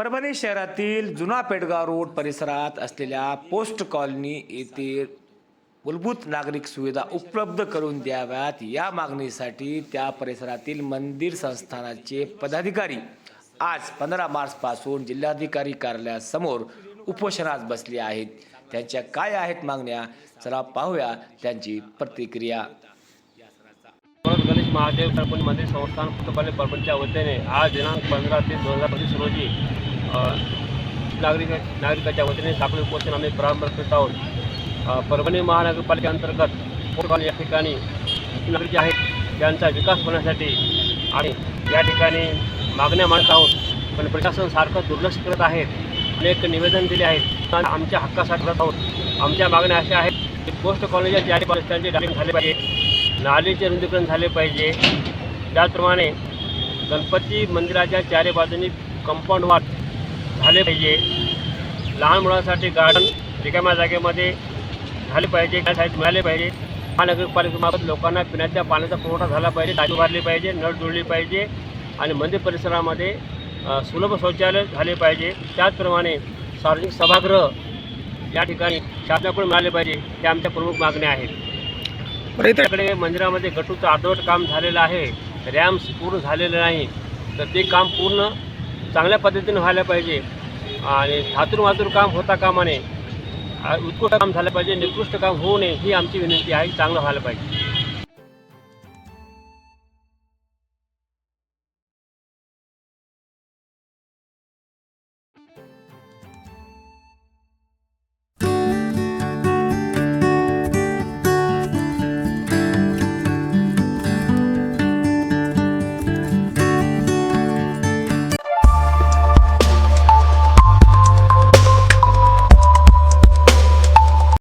परभणी शहरातील जुना पेडगाव रोड परिसरात असलेल्या पोस्ट कॉलनी येथे मूलभूत नागरिक सुविधा उपलब्ध करून द्याव्यात. या मागणीसाठी त्या परिसरातील मंदिर संस्थानाचे पदाधिकारी आज पंधरा मार्चपासून जिल्हाधिकारी कार्यालयासमोर उपोषणास बसले आहेत. त्यांच्या काय आहेत मागण्या? चला पाहूया त्यांची प्रतिक्रिया. गणेश महादेव मंदिर संस्थान परभणीच्या वतीने आज दिनांक पंधरा ते दोन हजार पंचवीस रोजी नागरिक नागरिकाच्या वतीने साखळी उपोषण आम्ही प्रारंभ करत आहोत परभणी महानगरपालिकेअंतर्गत पोटगाव या ठिकाणी नागरिक जे आहेत. त्यांचा विकास होण्यासाठी आणि या ठिकाणी मागण्या मांडत आहोत. पण प्रशासन सारखं दुर्लक्ष करत आहेत अनेक निवेदन दिले आहेत. आमच्या हक्कासाठी करत आहोत. आमच्या मागण्या अशा आहेत की पोस्ट कॉलेजच्या चारी रस्त्यांचे डायलिंग झाले पाहिजे. नालीचे रुंदीकरण झाले पाहिजे. त्याचप्रमाणे गणपती मंदिराच्या चारी बाजूनी कंपाऊंड वाट झाले पाहिजे. लहान मुलांसाठी गार्डन रिकाम्या जागेमध्ये झाले पाहिजे त्या साईड मिळाले पाहिजे. महानगरपालिकेमार्फत लोकांना पिण्याच्या पाण्याचा पुरवठा झाला पाहिजे टाकी भरली पाहिजे नळ जुळली पाहिजे आणि मंदिर परिसरामध्ये सुलभ शौचालय झाले पाहिजे. त्याचप्रमाणे सार्वजनिक सभागृह या ठिकाणी शासनाकडून मिळाले पाहिजे हे आमच्या प्रमुख मागण्या आहेत. आपल्याकडे मंदिरामध्ये गटूचं अर्धवट काम झालेलं आहे. रॅम्स पूर्ण झालेले नाही तर ते काम पूर्ण चांगल्या पद्धतीने व्हायला पाहिजे. आणि थातूर मातूर काम होता कामा नये उत्कृष्ट काम झालं पाहिजे निकृष्ट काम होऊ नये ही आमची विनंती आहे चांगलं व्हायला पाहिजे.